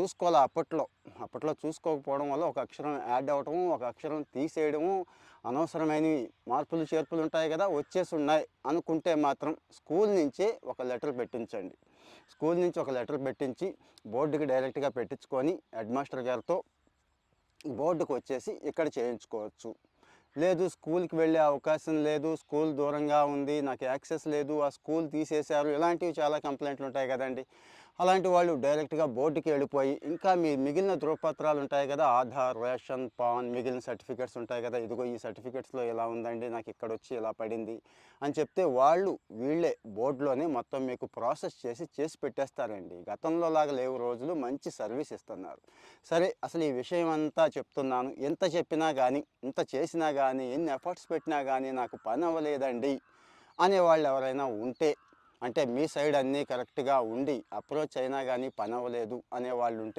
చూసుకోవాలి అప్పట్లో. అప్పట్లో చూసుకోకపోవడం వల్ల ఒక అక్షరం యాడ్ అవ్వటము ఒక అక్షరం తీసేయడము అనవసరమైనవి. మార్పులు చేర్పులు ఉంటాయి కదా వచ్చేసి ఉన్నాయి అనుకుంటే మాత్రం స్కూల్ నుంచి ఒక లెటర్ పెట్టించండి. స్కూల్ నుంచి ఒక లెటర్ పెట్టించి బోర్డుకి డైరెక్ట్గా పెట్టించుకొని హెడ్ మాస్టర్ గారితో బోర్డుకు వచ్చేసి ఇక్కడ చేయించుకోవచ్చు. లేదు స్కూల్కి వెళ్ళే అవకాశం లేదు స్కూల్ దూరంగా ఉంది నాకు యాక్సెస్ లేదు ఆ స్కూల్ తీసేశారు ఇలాంటివి చాలా కంప్లైంట్లు ఉంటాయి కదండి. అలాంటి వాళ్ళు డైరెక్ట్గా బోర్డుకి వెళ్ళిపోయి ఇంకా మీ మిగిలిన ధృవపత్రాలు ఉంటాయి కదా ఆధార్ రేషన్ పాన్ మిగిలిన సర్టిఫికెట్స్ ఉంటాయి కదా ఇదిగో ఈ సర్టిఫికెట్స్లో ఇలా ఉందండి నాకు ఇక్కడ వచ్చి ఇలా పడింది అని చెప్తే వాళ్ళు వీళ్ళే బోర్డులోనే మొత్తం మీకు ప్రాసెస్ చేసి చేసి పెట్టేస్తారండి. గతంలో లాగా లేవు రోజులు మంచి సర్వీస్ ఇస్తున్నారు. సరే అసలు ఈ విషయం అంతా చెప్తున్నాను. ఎంత చెప్పినా కానీ ఇంత చేసినా కానీ ఎన్ని ఎఫర్ట్స్ పెట్టినా కానీ నాకు పని అవ్వలేదండి అనేవాళ్ళు ఎవరైనా ఉంటే అంటే మీ సైడ్ అన్నీ కరెక్ట్గా ఉండి అప్రోచ్ అయినా కానీ పని అవ్వలేదు అనేవాళ్ళు ఉంటే